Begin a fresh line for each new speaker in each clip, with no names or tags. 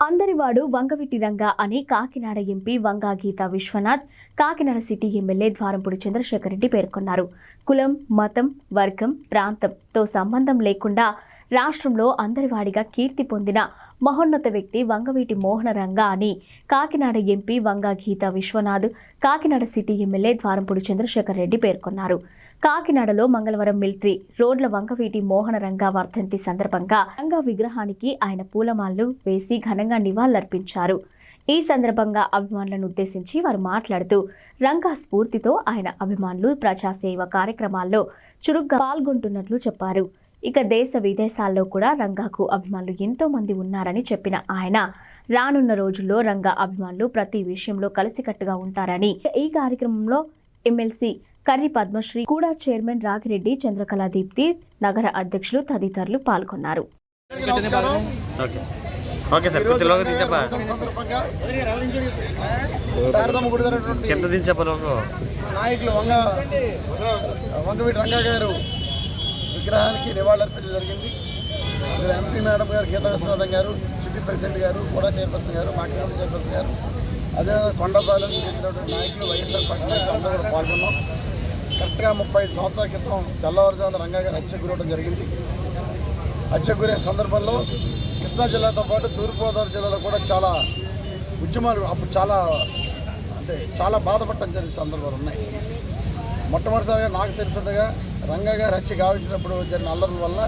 అందరివాడు వంగవిటి రంగ అని Kakinada MP Vanga Geetha Viswanath Kakinada city MLA Dwarampudi Chandrasekhar Reddy పేర్కొన్నారు. కులం మతం వర్గం ప్రాంతంతో సంబంధం లేకుండా రాష్ట్రంలో అందరివాడిగా కీర్తి పొందిన మహోన్నత వ్యక్తి వంగవీటి మోహన రంగా అని Kakinada MP Vanga Geetha Viswanath Kakinada city MLA Dwarampudi Chandrasekhar Reddy పేర్కొన్నారు. కాకినాడలో మంగళవారం మిలిటరీ రోడ్ల వంగవీటి మోహన రంగా వర్ధంతి సందర్భంగా రంగా విగ్రహానికి ఆయన పూలమాలలు వేసి ఘనంగా నివాళులర్పించారు. ఈ సందర్భంగా అభిమానులను ఉద్దేశించి వారు మాట్లాడుతూ రంగా స్ఫూర్తితో ఆయన అభిమానులు ప్రజాసేవ కార్యక్రమాల్లో చురుగ్గా పాల్గొంటున్నట్లు చెప్పారు. ఇక దేశ విదేశాల్లో కూడా రంగాకు అభిమానులు ఎంతో మంది ఉన్నారని చెప్పిన ఆయన రానున్న రోజుల్లో రంగా అభిమానులు ప్రతి విషయంలో కలిసికట్టుగా ఉంటారని. ఈ కార్యక్రమంలో ఎమ్మెల్సీ కర్రి పద్మశ్రీ కూడా చైర్మన్ రాగిరెడ్డి చంద్రకళ దీప్తి నగర అధ్యక్షులు తదితరులు పాల్గొన్నారు.
ఓకే. సార్ కొంచెం లోగా దించప్పా దించప్ప
నాయకులు వంగ వంగవీటి రంగా గారు. విగ్రహానికి నివాళులర్పించడం జరిగింది. అందులో ఎంపీ మేడం గారు గీతా విశ్వనాథం గారు సిటీ ప్రెసిడెంట్ గారు కూడా చైర్పర్సన్ గారు మాట్లాడే చైర్పర్సన్ గారు. అదేవిధంగా కొండపాలెం చెందినటువంటి నాయకులు వైఎస్ఆర్ పార్టీ అందరూ కూడా పాల్గొన్నాం. కరెక్ట్గా ముప్పై సంవత్సరాల క్రితం తెల్లవారుజామున రంగా గారు హత్య గురవడం జరిగింది. హత్య గురైన సందర్భంలో కృష్ణా జిల్లాతో పాటు తూర్పుగోదావరి జిల్లాలో కూడా చాలా ఉద్యమాలు అప్పుడు చాలా అంటే చాలా బాధపడటం జరిగిన సందర్భాలు ఉన్నాయి. మొట్టమొదటిసారిగా నాకు తెలుసుండగా రంగా గారు హత్య గావించినప్పుడు జరిగిన అల్లర్ల వల్ల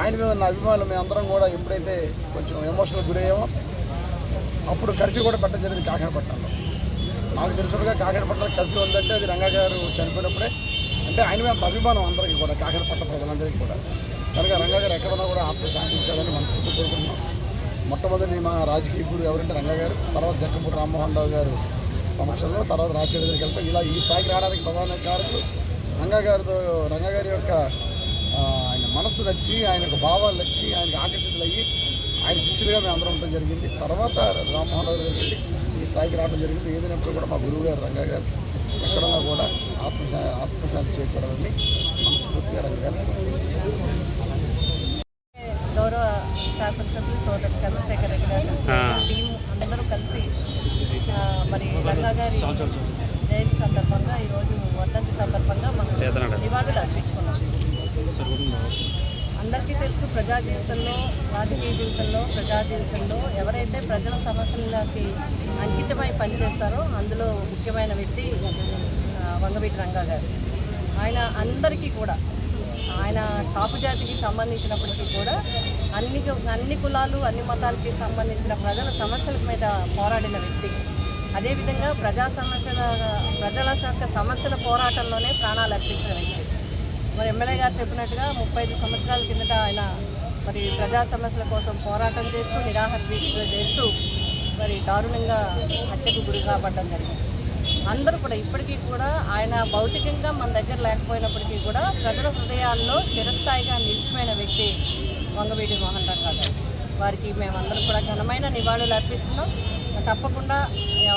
ఆయన మీద ఉన్న అభిమానులు మేమందరం కూడా ఎప్పుడైతే కొంచెం ఎమోషనల్ గురయ్యామో అప్పుడు కర్ఫ్యూ కూడా పెట్టడం జరిగింది కాకినాడపట్నంలో. నాకు తెలుసుగా కాకినాడ కర్ఫ్యూ ఉందంటే అది రంగా గారు చనిపోయినప్పుడే. అంటే ఆయన మీద అభిమానం అందరికీ కూడా కాకినాడపట్నం ప్రజలందరికీ కూడా. కనుక రంగా గారు ఎక్కడన్నా కూడా ఆత్మ శాంతించాలని మనస్ఫూర్తి కోరుకుంటున్నాం. మొట్టమొదటి మా రాజకీయ గురు ఎవరంటే రంగా గారు తర్వాత జక్కపూడి రామ్మోహన్ రావు గారు. సమక్షంలో తర్వాత రాజశేఖర దగ్గరికి వెళ్తాం ఇలా ఈ స్థాయికి రావడానికి ప్రధాన కారణం రంగగారితో రంగగారి యొక్క ఆయన మనస్సు నచ్చి ఆయన యొక్క భావాలు నచ్చి ఆయనకు ఆకర్షితులయ్యి ఆయన శిష్యులుగా మేము అందరం ఉండడం జరిగింది. తర్వాత రామ్మోహన్ రావు గారికి ఈ స్థాయికి రావడం జరిగింది. ఏదైనప్పుడు కూడా మా గురువు గారు రంగా గారు ఎక్కడన్నా కూడా ఆత్మశా ఆత్మశాంతి చేకూడాలని మనస్ఫూర్తిగా రంగా గారు
శాసనసభ్యులు సోదరు చంద్రశేఖర్ రెడ్డి గారు టీం అందరూ కలిసి మరి రంగా గారి జయంతి సందర్భంగా ఈరోజు వర్ధంతి సందర్భంగా మనం. నివాళులు అర్పించుకున్నాం. అందరికీ తెలుసు ప్రజా జీవితంలో రాజకీయ జీవితంలో ప్రజా జీవితంలో ఎవరైతే ప్రజల సమస్యలకి అంకితమై పనిచేస్తారో అందులో ముఖ్యమైన వ్యక్తి వంగవీటి రంగా గారు. ఆయన అందరికీ కూడా ఆయన కాపు జాతికి సంబంధించినప్పటికీ కూడా అన్ని అన్ని కులాలు అన్ని మతాలకి సంబంధించిన ప్రజల సమస్యల మీద పోరాడిన వ్యక్తి. అదేవిధంగా ప్రజా సమస్యల ప్రజల యొక్క సమస్యల పోరాటంలోనే ప్రాణాలు అర్పించిన వ్యక్తి. మరి ఎమ్మెల్యే గారు చెప్పినట్టుగా ముప్పై ఐదు సంవత్సరాల కిందట ఆయన మరి ప్రజా సమస్యల కోసం పోరాటం చేస్తూ నిరాహార దీక్ష చేస్తూ మరి దారుణంగా హత్యకు గురి కాబడ్డం జరిగింది. అందరూ కూడా ఇప్పటికీ కూడా ఆయన భౌతికంగా మన దగ్గర లేకపోయినప్పటికీ కూడా ప్రజల హృదయాల్లో స్థిరస్థాయిగా నిలిచిపోయిన వ్యక్తి వంగవీటి మోహన్ రంగా గారు. వారికి మేమందరం కూడా ఘనమైన నివాళులు అర్పిస్తున్నాం. తప్పకుండా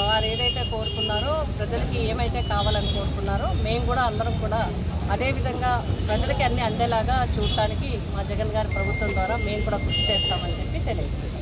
వారు ఏదైతే కోరుకున్నారో ప్రజలకి ఏమైతే కావాలని కోరుకున్నారో మేము కూడా అందరం కూడా అదేవిధంగా ప్రజలకి అన్ని అందేలాగా చూడటానికి మా జగన్ గారి ప్రభుత్వం ద్వారా మేము కూడా కృషి చేస్తామని చెప్పి తెలియజేస్తాం